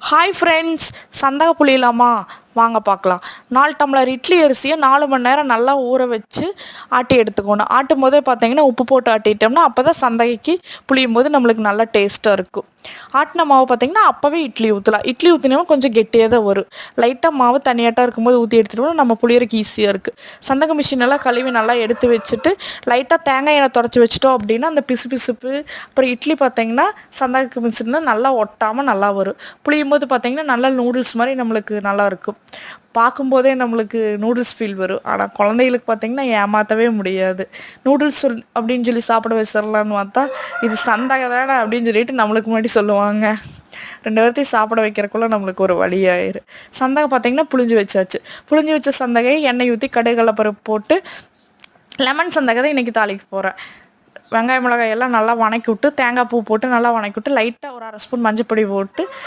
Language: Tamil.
ஹாய் ஃப்ரெண்ட்ஸ் சந்தக புளியலாமா வாங்க பார்க்கலாம். நாலு டம்ளர் இட்லி அரிசியை நாலு மணி நேரம் நல்லா ஊற வச்சு ஆட்டி எடுத்துக்கணும். ஆட்டும் போதே பார்த்தீங்கன்னா உப்பு போட்டு ஆட்டிட்டோம்னா அப்போ தான் சந்தைக்கு புளியும் போது நம்மளுக்கு நல்லா டேஸ்ட்டாக இருக்கும். ஆட்டின மாவு பார்த்தீங்கன்னா அப்போவே இட்லி ஊற்றலாம் இட்லி ஊற்றினோம்னா கொஞ்சம் கெட்டியாக தான் வரும். லைட்டாக மாவு தனியாட்டாக இருக்கும்போது ஊற்றி எடுத்துட்டோம்னா நம்ம புளியறக்கு ஈஸியாக இருக்குது சந்தக மிஷின் எல்லாம் கழுவி நல்லா எடுத்து வச்சுட்டு லைட்டாக தேங்காய் எண்ணெய் தொடச்சி வச்சிட்டோம் அப்படின்னா அந்த பிசு பிசுப்பு அப்புறம் இட்லி பார்த்தீங்கன்னா சந்தக மிஷினில் நல்லா ஒட்டாமல் நல்லா வரும். புளியும் போது பார்த்தீங்கன்னா நல்லா நூடுல்ஸ் மாதிரி நம்மளுக்கு நல்லா இருக்கும். பார்க்கும்போதே நம்மளுக்கு நூடுல்ஸ் ஃபீல் வரும். ஆனால் குழந்தைகளுக்கு பார்த்தீங்கன்னா ஏமாற்றவே முடியாது. நூடுல்ஸ் சொல் அப்படின்னு சொல்லி சாப்பிட வச்சிடலான்னு பார்த்தா இது சந்தக தானே அப்படின்னு சொல்லிட்டு நம்மளுக்கு முன்னாடி சொல்லுவாங்க. ரெண்டு பேர்த்தையும் சாப்பிட வைக்கிறக்குள்ள நம்மளுக்கு ஒரு வழி சந்தகம் சந்தகை பார்த்தீங்கன்னா புளிஞ்சு வச்சாச்சு. புளிஞ்சு வச்ச சந்தகையை எண்ணெய் ஊற்றி கடுகலப்பருப்பு போட்டு லெமன் சந்தகை தான் இன்றைக்கி தாளிக்கு போகிறேன் வெங்காய மிளகாய் எல்லாம் நல்லா வணக்கி விட்டு தேங்காய் பூ போட்டு நல்லா வணக்கி விட்டு லைட்டாக ஒரு அரை ஸ்பூன் மஞ்சள் பொடி போட்டு